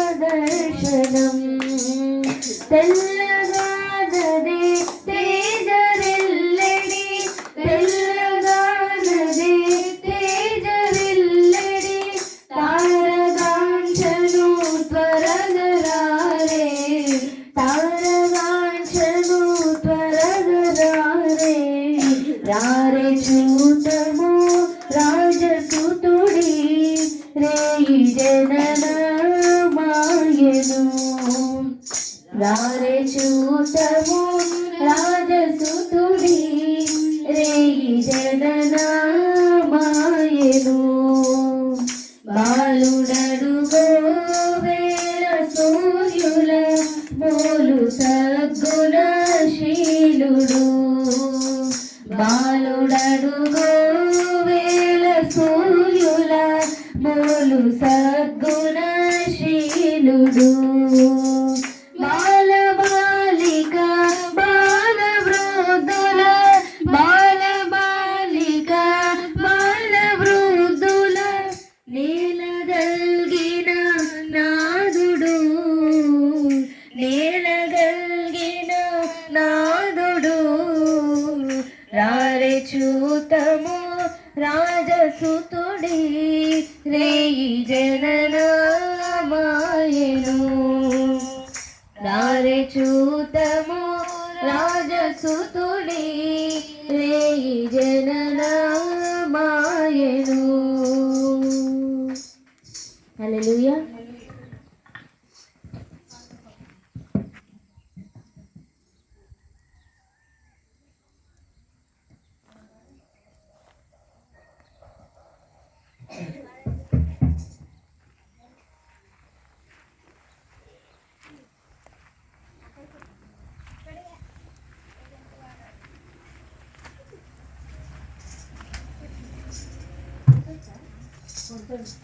പ്രഭോയുലാദർശനം തെല്ലകാതേ തേജറില്ലടി തെല്ലകാതേ തേജറില്ലടി. താരകാഞ്ചനു ത്വരകരാരേ താരകാഞ്ചനു ത്വരകരാരേ രാരേ ചൂതര రారే చూతము రాజసుతుడి రేయి జనన మాయను బాలుడడుగో వేల సూర్యుల బోలు సద్గుణ శీలుడు. బాలుడడుగో వేల సూర్యుల మోలు సద్గుణ నాదుడు రారే చూతము రాజసుతుడి. రేయి జనన మాయను రారే చూతము రాజసుతుడి. రేయి జనన మాయను something.